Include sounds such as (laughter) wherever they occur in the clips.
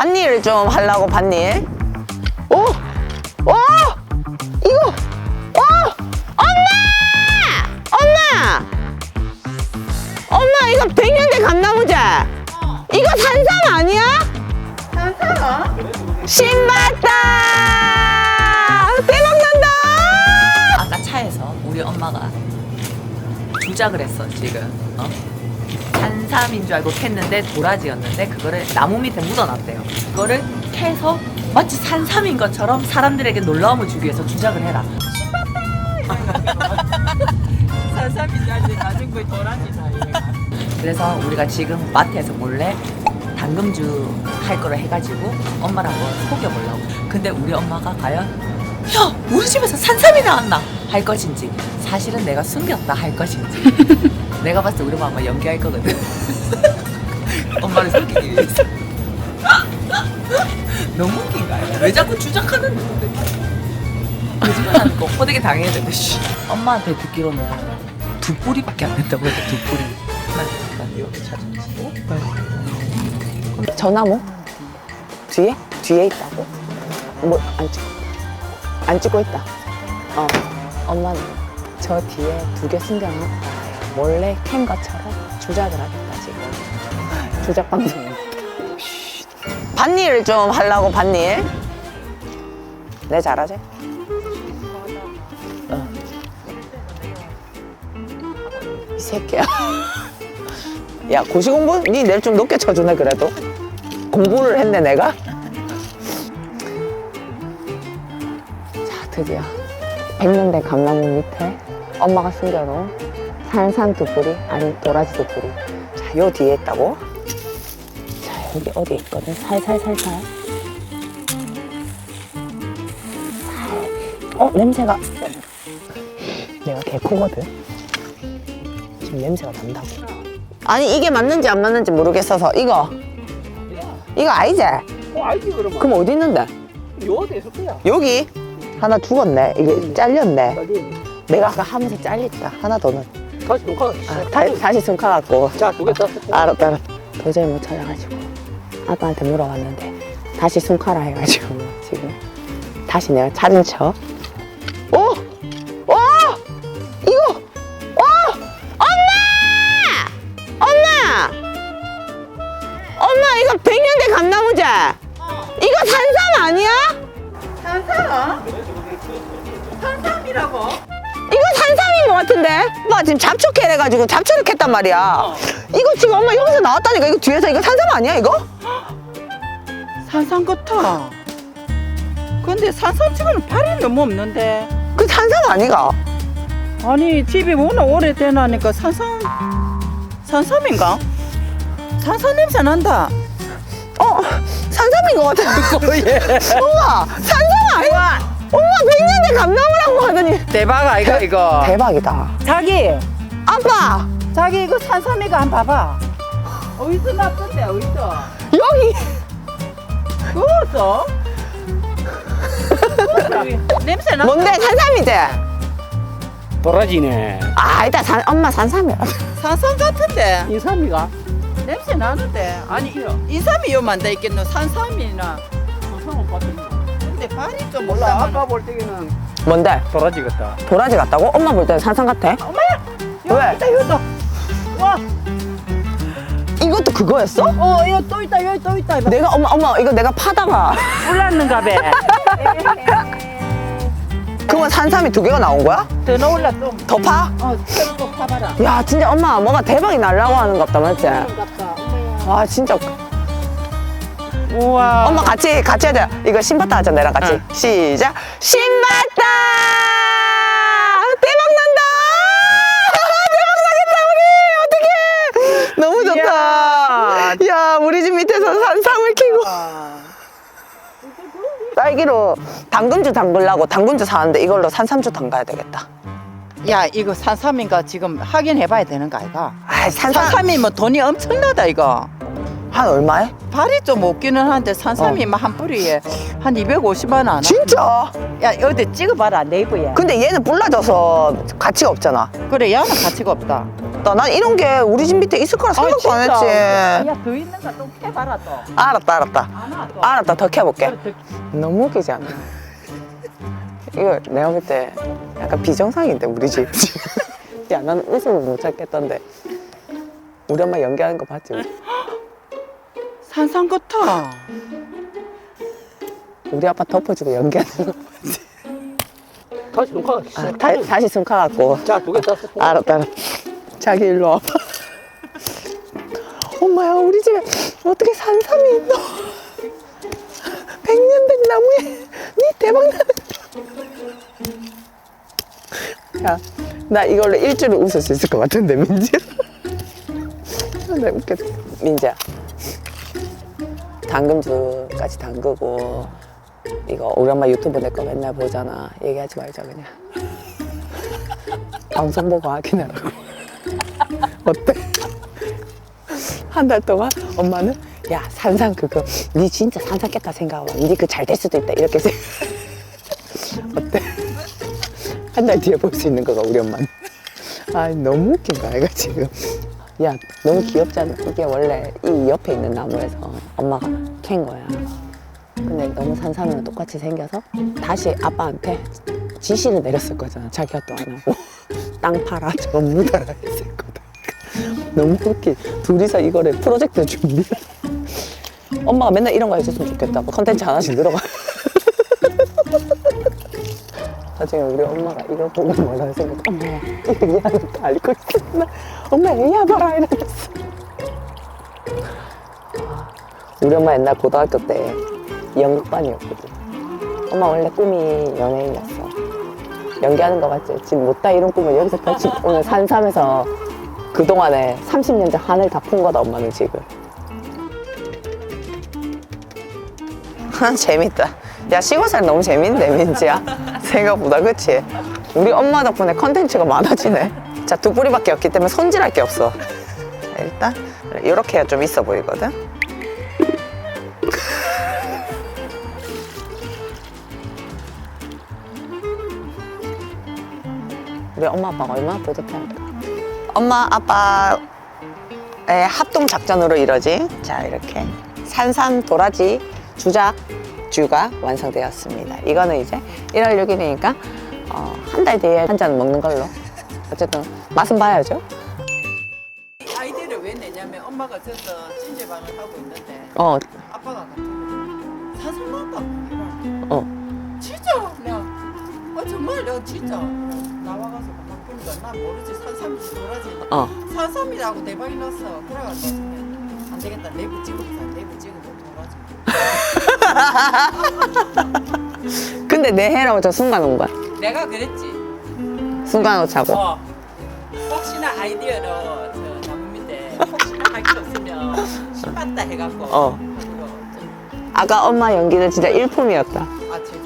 밭일 좀 하려고 밭일. 오, 오, 이거, 오, 엄마, 엄마, 엄마 이거 백년대 감나무제. 이거 산삼 아니야? 산삼? 신봤다. 대박 난다. 아까 차에서 우리 엄마가 조작을 했어 지금 어? 산삼인 줄 알고 캤는데 도라지였는데 그거를 나무 밑에 묻어놨대요. 그거를 캐서 마치 산삼인 것처럼 사람들에게 놀라움을 주기 위해서 조작을 해라. (laughs) 산삼인 줄 알지. 나중 거에 도라지다 그래서 우리가 지금 마트에서 몰래 당금주 할 거를 해가지고 엄마랑 한번 속여보려고. 근데 우리 엄마가 과연 야 우리 집에서 산삼이 나왔나? 할 것인지. 사실은 내가 숨겼다 할 것인지 (laughs) 내가 봤을 때 우리 엄마 연기할 거거든 (laughs) 엄마를 속이기 위해서 (laughs) 너무 웃긴 거 아니야 왜 자꾸 주작하는 건데 거짓말하는 거 호되게 당해야 되는데 씨. 엄마한테 듣기로는 두 뿌리밖에 안 된다고 해서 두 뿌리 난 이렇게 찾아주고 전화모? 뒤에? 뒤에 있다고? 뭐, 안 찍고, 안 찍고 있다. 어, 엄마는 저 뒤에 두 개 숨겨놨다. 몰래 캔 것처럼 조작을 하겠다, 지금. 조작 방송. 밭일 좀 하려고, 밭일. 내 잘하지? 어. 이 새끼야. (laughs) 야, 고시공부? 니 내일 좀 높게 쳐주네, 그래도. 공부를 했네, 내가. 자, 드디어. 백년대 감나무 밑에 엄마가 숨겨놓은 산산 두 뿌리, 아니, 도라지 두 뿌리. 자, 요 뒤에 있다고. 자, 여기 어디에 있거든. 살살살살. 어, 냄새가. 내가 개코거든. 지금 냄새가 난다고. 아니 이게 맞는지 안 맞는지 모르겠어서 이거 이거 아니지? 어, 알지 그러면. 그럼 어디 있는데? 요어도 있을 거야. 여기 하나 죽었네 이게 잘렸네 빨리. 내가 아까 하면서 잘렸다 하나 더는 다시 녹화. 아, 다, 다시 숨 가갖고 자, 두개 더. 알았다 알았다 도저히 못 찾아가지고 아빠한테 물어봤는데 다시 숨 가라 해가지고 지금 다시 내가 찾은 척 오! 오! 이거! 오! 엄마! 엄마! 엄마 이거 백년대 감나무제 이거 산삼 아니야? 산삼? 산삼이라고? 것 같은데? 엄마 지금 잡초캐 해가지고 잡초를 캤단 말이야 이거 지금 엄마 여기서 나왔다니까 이거 뒤에서 이거 산삼 아니야 이거? 산삼 같아. 근데 산삼 치고는 발이 너무 없는데. 그 산삼 아니가? 아니 집이 워낙 오래되나니까 산삼 산삼인가? 산삼 냄새 난다. 어, 산삼인 것 같아. (laughs) 엄마, 산삼 아니야? 엄마, 백년대 감나무라고 하더니. 대박 아이가 이거. 대박이다. 자기 아빠, 자기 이거 산삼이가 한번 봐봐. 어디서 났던데 어디서? 여기. 구웠어? (laughs) 냄새 나. 뭔데, 산삼이지? 도라지네. 아, 일단 산, 엄마 산삼이야. 산삼 같은데 인삼이가. 냄새 나는데 아니 인삼이 요 만다 있겠노 산삼이나 인삼은 봤더니. 근데 발이 좀 몰라. 아까 볼 때는 뭔데? 도라지 같다. 도라지 같다고? 엄마 볼 때는 산삼 같아? 왜? 여기 있다 여기 있다 와, 이것도 그거였어? 어 여기 또 있다 여기 또 있다 내가, 엄마, 엄마, 이거 내가 파다가. 올랐는가 봐. (laughs) 그러면 산삼이 두 개가 나온 거야? 더 넣을라 좀. 더 파? 어, 좀 파봐라. 야, 진짜 엄마, 뭐가 대박이 날라고 하는 것 같다, 맞지? 와, 진짜. 우와. 엄마 같이 같이 하자. 이거 신봤다 하자 내랑 같이. 시작. 신봤다. 대박 난다. (laughs) 대박 나겠다 우리. 어떡해. 너무 좋다. 야, 우리 집 밑에서 산삼을 키고 딸기로 당근주 담글라고 당근주 사는데 이걸로 산삼주 담가야 되겠다. 야, 이거 산삼인가 지금 확인해봐야 되는 거 아이가? 아, 산삼. 산삼이면 돈이 엄청나다 이거. 한 얼마에? 발이 좀 없기는 한데 산삼이 막 한 뿌리에 한 250만 원. 안 진짜? 야 어디 찍어봐라 네이버에. 근데 얘는 불라져서 가치가 없잖아. 그래 얘는 가치가 없다. 나, 난 이런 게 우리 집 밑에 있을 거라 생각도 안 했지. 야더 있는 거좀 해봐라 또. 알았다, 알았다. 안아 또. 알았다, 더 캐볼게. 그래, 너무 웃기지 않아? 이거 내가 볼 때 약간 비정상인데, 우리 집. (laughs) 야, 나는 웃음을 못 찾겠던데. 우리 엄마 연기하는 거 봤지? 우리? 산삼 같아. 우리 아빠 덮어주고 연기하는 거. 다시 눈가가 아, 다, 다시 숨 가갖고. 자, 두개 땄어. 알았다, 알았다. 자기 일로 와봐. 엄마야, 우리 집에 어떻게 산삼이 있노? 백년된 나무에 니 대박 나는. 야, 나 이걸로 일주일 웃을 수 있을 것 같은데, 민지야. (laughs) 나 웃겼다. 민지야. 당금주까지 담그고, 이거 우리 엄마 유튜브 내 거 맨날 보잖아. 얘기하지 말자, 그냥. (laughs) 방송 보고 확인하라고. (laughs) 어때? 한 달 동안 엄마는 야 산삼 그거 니 진짜 산삼 깼다 생각하고 니그 잘 될 수도 있다 이렇게 생각. (laughs) 어때? 한 달 뒤에 볼 수 있는 거가 우리 엄마는. 아 너무 웃긴 거야 이거 지금. 야 너무 귀엽잖아. 이게 원래 이 옆에 있는 나무에서 엄마가 캔 거야. 근데 너무 산삼이랑 똑같이 생겨서 다시 아빠한테 지시를 내렸을 거잖아. 자기 학도 안 하고 (laughs) 땅 팔아 (laughs) 전부 다 했을 거다. (laughs) 너무 웃기. 둘이서 이거를 프로젝트 준비. 엄마가 맨날 이런 거 해줬으면 좋겠다고 컨텐츠 하나씩 늘어가. 나중에 우리 엄마가 이걸 보고 뭐라 생각. 엄마야 이거 얘한테 알고 있었나? 엄마 애야 봐라 이러면 우리 엄마 옛날 고등학교 때 연극반이었거든. 엄마 원래 꿈이 연예인이었어. 연기하는 거 맞지? 지금 못다 이룬 꿈을 여기서 펼치 (laughs) 오늘 산삼에서 그동안에 30년째 하늘 다푼 거다 엄마는 지금. (laughs) 아, 재밌다. 야 시골살 너무 재밌네 민지야. (laughs) 생각보다 그치? 우리 엄마 덕분에 컨텐츠가 많아지네. 자두 뿌리밖에 없기 때문에 손질할 게 없어. 일단 이렇게 해야 좀 있어 보이거든. 우리 엄마 아빠가 얼마나 뿌듯해할까. 엄마 아빠의 합동 작전으로 이뤄진 자 이렇게 산삼 도라지 주작 주가 완성되었습니다. 이거는 이제 1월 6일이니까 한달 뒤에 한 잔 먹는 걸로. 어쨌든 맛은 봐야죠. 아이디어를 왜 내냐면 엄마가 저서 찜질방을 하고 있는데 어, 아빠가 산삼 났다. 어. 아 정말 내가 진짜. 나와가서 막 보니까 난 모르지. 산삼이 도라지. 어. 산삼이라고 대박이 났어. 그래가지고 안 되겠다. 내부 찍어보자. 내부 찍어보 도라지 (laughs) 근데 내 해라고 저 순간 온 거야. 내가 그랬지. 순간 오차고. 어. 혹시나 아이디어로 저 나무 밑에 혹시나 할 게 없으면 신봤다 해갖고. 어. 그거 좀- 아까 엄마 연기는 진짜 일품이었다.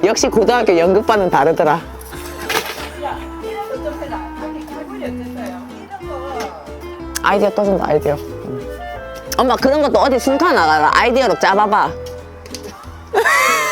역시 고등학교 연극반은 다르더라. 아이디어 떠준다, 아이디어. 음. 엄마, 그런 것도 어디 순간 나가라. 아이디어로 짜봐봐. (laughs)